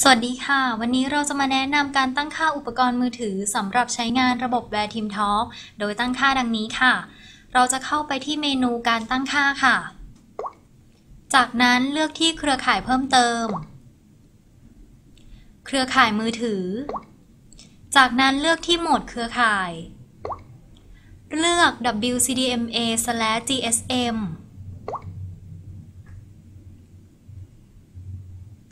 สวัสดีค่ะ วันนี้เราจะมาแนะนำการตั้งค่าอุปกรณ์มือถือสำหรับใช้งานระบบแวร์ทีมท็อ k โดยตั้งค่าดังนี้ค่ะ เราจะเข้าไปที่เมนูการตั้งค่าค่ะ จากนั้นเลือกที่เครือข่ายเพิ่มเติม เครือข่ายมือถือ จากนั้นเลือกที่โหมดเครือข่าย เลือก wcdma/gsm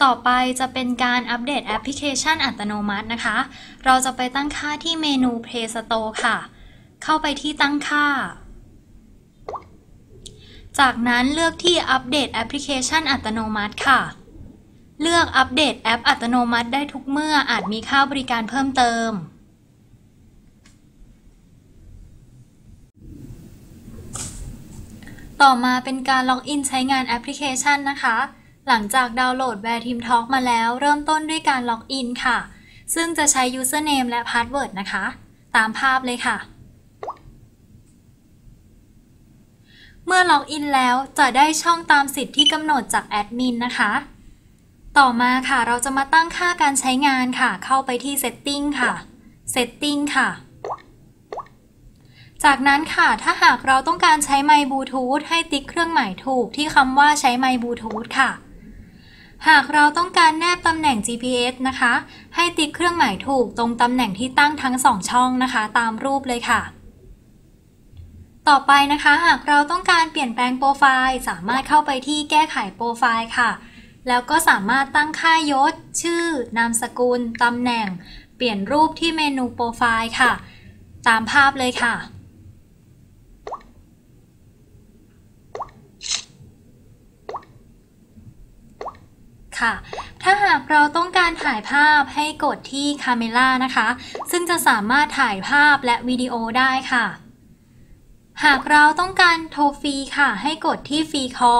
ต่อไปจะเป็นการอัปเดตแอปพลิเคชันอัตโนมัตินะคะ เราจะไปตั้งค่าที่เมนู Play Store ค่ะ เข้าไปที่ตั้งค่า จากนั้นเลือกที่อัปเดตแอปพลิเคชันอัตโนมัติค่ะ เลือกอัปเดตแอปอัตโนมัติได้ทุกเมื่ออาจมีค่าบริการเพิ่มเติม ต่อมาเป็นการล็อกอินใช้งานแอปพลิเคชันนะคะ หลังจากดาวน์โหลด w ว r e Team Talk มาแล้ว เริ่มต้นด้วยการล็อกอินค่ะ ซึ่งจะใช้ Username และ Password นะคะ ตามภาพเลยค่ะ เมื่อล็อกอินแล้วจะได้ช่องตามสิทธิ์ที่กำหนดจากแอดมินนะคะ ต่อมาค่ะเราจะมาตั้งค่าการใช้งานค่ะ เข้าไปที่ Setting ค่ะ Setting ค่ะจากนั้นค่ะ ถ้าหากเราต้องการใช้ไมค์บลูทูธให้ติ๊กเครื่องหมายถูกที่คำว่าใช้ไมค์บลูทูธค่ะ หากเราต้องการแนบตำแหน่ง GPS นะคะ ให้ติ๊กเครื่องหมายถูกตรงตำแหน่งที่ตั้งทั้ง 2 ช่องนะคะ ตามรูปเลยค่ะ ต่อไปนะคะ หากเราต้องการเปลี่ยนแปลงโปรไฟล์ สามารถเข้าไปที่แก้ไขโปรไฟล์ค่ะ แล้วก็สามารถตั้งค่ายศ ชื่อ นามสกุลตำแหน่ง เปลี่ยนรูปที่เมนูโปรไฟล์ค่ะ ตามภาพเลยค่ะ ค่ะ ถ้าหากเราต้องการถ่ายภาพให้กดที่ Camera นะคะ ซึ่งจะสามารถถ่ายภาพและวิดีโอได้ค่ะ หากเราต้องการโทรฟรีค่ะ ให้กดที่ฟรีคอ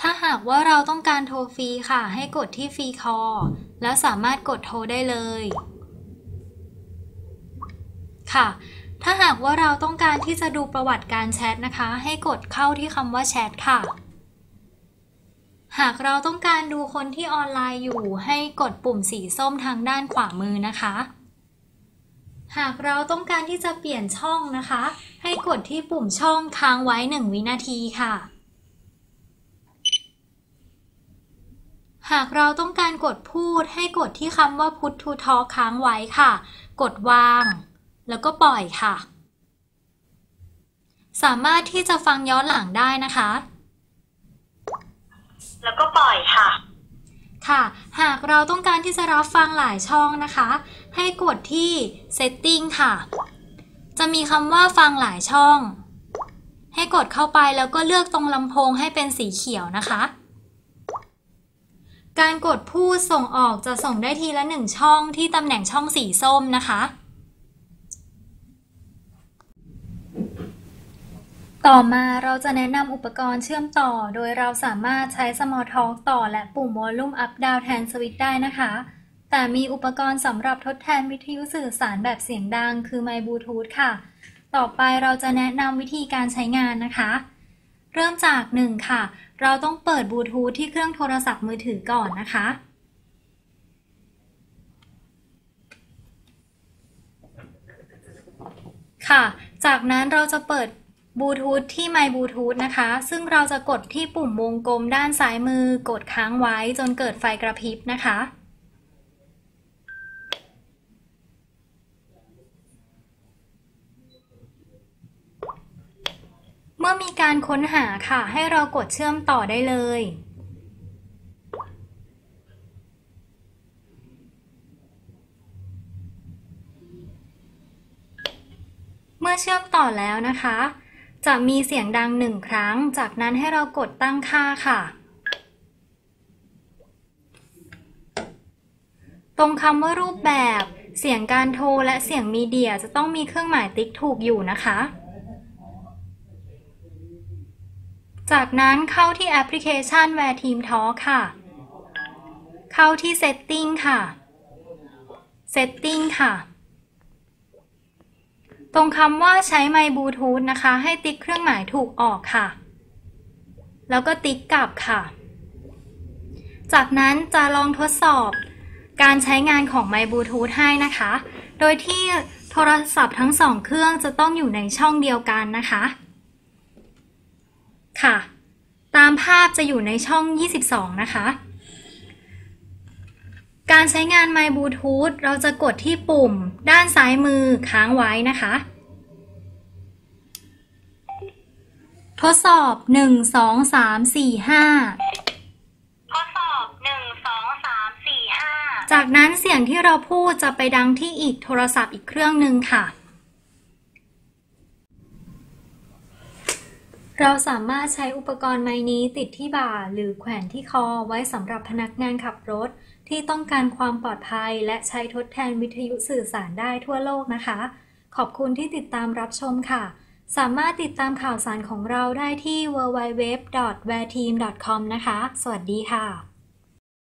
ถ้าหากว่าเราต้องการโทรฟรีค่ะ ให้กดที่ฟรีคอแล้วสามารถกดโทรได้เลย ค่ะ ถ้าหากว่าเราต้องการที่จะดูประวัติการแชทนะคะ ให้กดเข้าที่คำว่าแชทค่ะ หากเราต้องการดูคนที่ออนไลน์อยู่ ให้กดปุ่มสีส้มทางด้านขวามือนะคะ หากเราต้องการที่จะเปลี่ยนช่องนะคะ ให้กดที่ปุ่มช่องค้างไว้ 1 วินาทีค่ะ หากเราต้องการกดพูดให้กดที่คำว่า put to talk ค้างไว้ค่ะ กดวาง แล้วก็ปล่อยค่ะ สามารถที่จะฟังย้อนหลังได้นะคะ แล้วก็ปล่อยค่ะ ค่ะ หากเราต้องการที่จะรับฟังหลายช่องนะคะ ให้กดที่ setting ค่ะ จะมีคำว่าฟังหลายช่อง ให้กดเข้าไปแล้วก็เลือกตรงลำโพงให้เป็นสีเขียวนะคะการกดพูดส่งออกจะส่งได้ทีละหนึ่งช่องที่ตำแหน่งช่องสีส้มนะคะ ต่อมาเราจะแนะนำอุปกรณ์เชื่อมต่อ โดยเราสามารถใช้ Small Talk ต่อและปุ่ม Volume Up Down แทนสวิตช์ได้นะคะ แต่มีอุปกรณ์สำหรับทดแทนวิทยุสื่อสารแบบเสียงดัง คือไมค์บลูทูธค่ะ ต่อไปเราจะแนะนำวิธีการใช้งานนะคะ เริ่มจาก 1 ค่ะ เราต้องเปิดบลูทูธที่เครื่องโทรศัพท์มือถือก่อนนะคะค่ะ จากนั้นเราจะเปิด บลูทูธที่ไมค์บลูทูธนะคะ ซึ่งเราจะกดที่ปุ่มวงกลมด้านซ้ายมือ กดค้างไว้จนเกิดไฟกระพริบนะคะ เมื่อมีการค้นหาค่ะ ให้เรากดเชื่อมต่อได้เลยเมื่อเชื่อมต่อแล้วนะคะ จะมีเสียงดังหนึ่งครั้ง จากนั้นให้เรากดตั้งค่าค่ะ ตรงคำว่ารูปแบบ เสียงการโทรและเสียงมีเดียจะต้องมีเครื่องหมายติ๊กถูกอยู่นะคะ จากนั้นเข้าที่แอปพลิเคชัน Where Team Talk ค่ะ เข้าที่ Setting ค่ะ Setting ค่ะ ตรงคำว่าใช้ไมค์บลูทูธนะคะ ให้ติ๊กเครื่องหมายถูกออกค่ะ แล้วก็ติ๊กกลับค่ะ จากนั้นจะลองทดสอบการใช้งานของไมค์บลูทูธให้นะคะ โดยที่โทรศัพท์ทั้งสองเครื่องจะต้องอยู่ในช่องเดียวกันนะคะ ค่ะ ตามภาพจะอยู่ในช่อง 22 นะคะ การใช้งานไมค์บลูทูธเราจะกดที่ปุ่มด้านซ้ายมือค้างไว้นะคะ ทดสอบ 1 2 3 4 5 ทดสอบหนึ่งสองสามสี่ห้าจากนั้นเสียงที่เราพูดจะไปดังที่อีกโทรศัพท์อีกเครื่องหนึ่งค่ะ เราสามารถใช้อุปกรณ์ไม้นี้ติดที่บ่าหรือแขวนที่คอไว้สำหรับพนักงานขับรถ ที่ต้องการความปลอดภัย และใช้ทดแทนวิทยุสื่อสารได้ทั่วโลกนะคะ ขอบคุณที่ติดตามรับชมค่ะ สามารถติดตามข่าวสารของเราได้ที่ www.wareteam.com นะคะ สวัสดีค่ะ